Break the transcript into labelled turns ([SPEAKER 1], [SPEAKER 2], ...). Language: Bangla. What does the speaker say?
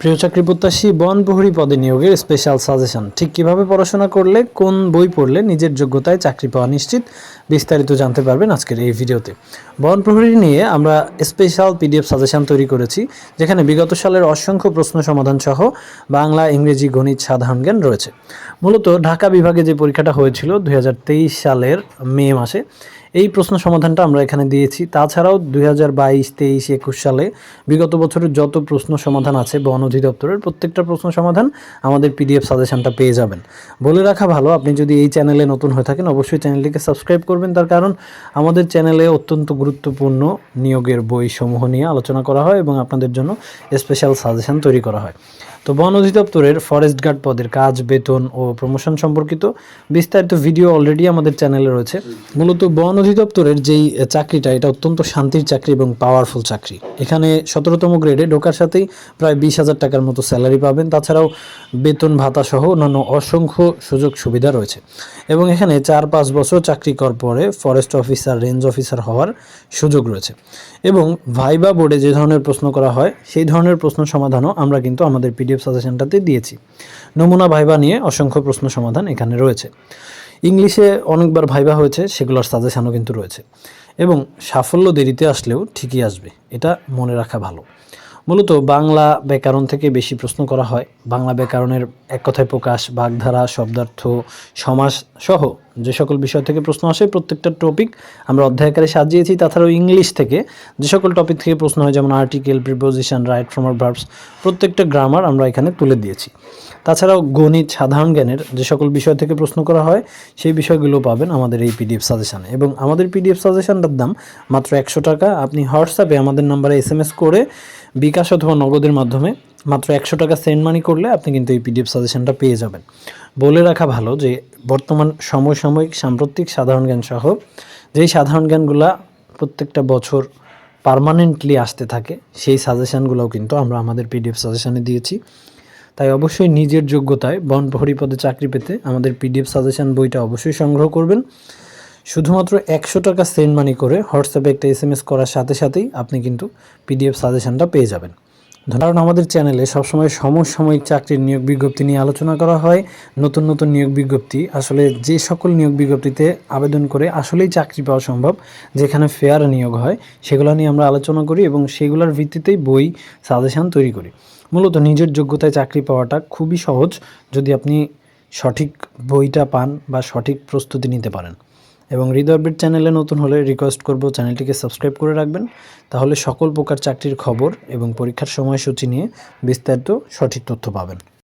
[SPEAKER 1] প্রিয় চাকরি প্রত্যাশী বন প্রহরী পদে নিয়োগের স্পেশাল সাজেশন ঠিক কীভাবে পড়াশোনা করলে, কোন বই পড়লে নিজের যোগ্যতায় চাকরি পাওয়া নিশ্চিত, বিস্তারিত জানতে পারবেন আজকের এই ভিডিওতে। বন প্রহরী নিয়ে আমরা স্পেশাল পিডিএফ সাজেশন তৈরি করেছি, যেখানে বিগত সালের অসংখ্য প্রশ্ন সমাধান সহ বাংলা, ইংরেজি, গণিত, সাধারণ জ্ঞান রয়েছে। মূলত ঢাকা বিভাগে যে পরীক্ষাটা হয়েছিল দুই হাজার তেইশ সালের মে মাসে এই প্রশ্ন সমাধানটা আমরা এখানে দিয়েছি। তাছাড়াও দুই হাজার বাইশ, তেইশ, একুশ সালে বিগত বছরের যত প্রশ্ন সমাধান আছে বন অধিদপ্তরের প্রত্যেকটা প্রশ্ন সমাধান আমাদের পিডিএফ সাজেশনটা পেয়ে যাবেন। বলে রাখা ভালো, আপনি যদি এই চ্যানেলে নতুন হয়ে থাকেন অবশ্যই চ্যানেলটিকে সাবস্ক্রাইব করবেন। তার কারণ আমাদের চ্যানেলে অত্যন্ত গুরুত্বপূর্ণ নিয়োগের বই সমূহ নিয়ে আলোচনা করা হয় এবং আপনাদের জন্য স্পেশাল সাজেশন তৈরি করা হয়। তো বন অধিদপ্তরের ফরেস্ট গার্ড পদের কাজ, বেতন ও প্রমোশন সম্পর্কিত বিস্তারিত ভিডিও অলরেডি আমাদের চ্যানেলে রয়েছে। মূলত বন অধিদপ্তরের যেই চাকরিটা, এটা অত্যন্ত শান্তির চাকরি এবং পাওয়ারফুল চাকরি। এখানে সতেরোতম গ্রেডে ঢোকার সাথেই প্রায় বিশ হাজার টাকার মতো স্যালারি পাবেন। তাছাড়াও বেতন ভাতা সহ অন্যান্য অসংখ্য সুযোগ সুবিধা রয়েছে। এবং এখানে চার পাঁচ বছর চাকরি করার পরে ফরেস্ট অফিসার রেঞ্জ অফিসার হওয়ার সুযোগ রয়েছে। এবং ভাইবা বোর্ডে যে ধরনের প্রশ্ন করা হয়, সেই ধরনের প্রশ্ন সমাধানও আমরা কিন্তু আমাদের পিডিএফ সাজেশনটাতে দিয়েছি। নমুনা ভাইবা নিয়ে অসংখ্য প্রশ্ন সমাধান এখানে রয়েছে। ইংলিশে অনেকবার ভাইবা হয়েছে, সেগুলোর সাজেশনও কিন্তু রয়েছে। এবং সাফল্য দেরিতে আসলেও ঠিকই আসবে, এটা মনে রাখা ভালো। মূলত বাংলা ব্যাকরণ থেকে বেশি প্রশ্ন করা হয়। বাংলা ব্যাকরণের এক কথায় প্রকাশ, বাগধারা, শব্দার্থ, সমাস সহ যে সকল বিষয় থেকে প্রশ্ন আসে, প্রত্যেকটা টপিক আমরা অধ্যায়কারে সাজিয়েছি। তাছাড়াও ইংলিশ থেকে যে সকল টপিক থেকে প্রশ্ন হয়, যেমন article preposition right form of verbs প্রত্যেকটা গ্রামার আমরা এখানে তুলে দিয়েছি। তাছাড়াও গণিত, সাধারণ জ্ঞানের যে সকল বিষয় থেকে প্রশ্ন করা হয়, সেই বিষয়গুলো পাবেন আমাদের এই পিডিএফ সাজেশানে এবং আমাদের পিডিএফ সাজেশানটার দাম মাত্র একশো টাকা। আপনি হোয়াটসঅ্যাপে আমাদের নাম্বারে এস করে বিকাশ অথবা নগদের মাধ্যমে মাত্র একশো টাকা সেন্ড মানি করলে আপনি কিন্তু এই পিডিএফ সাজেশনটা পেয়ে যাবেন। বলে রাখা ভালো যে বর্তমান সমসাময়িক সাম্প্রতিক সাধারণ জ্ঞান সহ যেই সাধারণ জ্ঞানগুলা প্রত্যেকটা বছর পার্মানেন্টলি আসতে থাকে, সেই সাজেশানগুলোও কিন্তু আমরা আমাদের পিডিএফ সাজেশানে দিয়েছি। তাই অবশ্যই নিজের যোগ্যতায় বন পদে চাকরি পেতে আমাদের পিডিএফ সাজেশান বইটা অবশ্যই সংগ্রহ করবেন। শুধুমাত্র একশো টাকা সেন্ড মানি করে হোয়াটসঅ্যাপে একটা এস এম এস করার সাথে সাথেই আপনি কিন্তু পিডিএফ সাজেশনটা পেয়ে যাবেন। কারণ আমাদের চ্যানেলে সবসময় সমসাময়িক চাকরির নিয়োগ বিজ্ঞপ্তি নিয়ে আলোচনা করা হয়। নতুন নতুন নিয়োগ বিজ্ঞপ্তি, আসলে যে সকল নিয়োগ বিজ্ঞপ্তিতে আবেদন করে আসলেই চাকরি পাওয়া সম্ভব, যেখানে ফেয়ার নিয়োগ হয়, সেগুলো নিয়ে আমরা আলোচনা করি এবং সেগুলোর ভিত্তিতেই বই সাজেশান তৈরি করি। মূলত নিজের যোগ্যতায় চাকরি পাওয়াটা খুবই সহজ যদি আপনি সঠিক বইটা পান বা সঠিক প্রস্তুতি নিতে পারেন। এবং হৃদয়বেট চ্যানেলে নতুন হলে রিকোয়েস্ট করব, চ্যানেলটিকে সাবস্ক্রাইব করে রাখবেন। তাহলে সকল প্রকার চাকরির খবর এবং পরীক্ষার সময়সূচি নিয়ে বিস্তারিত সঠিক তথ্য পাবেন।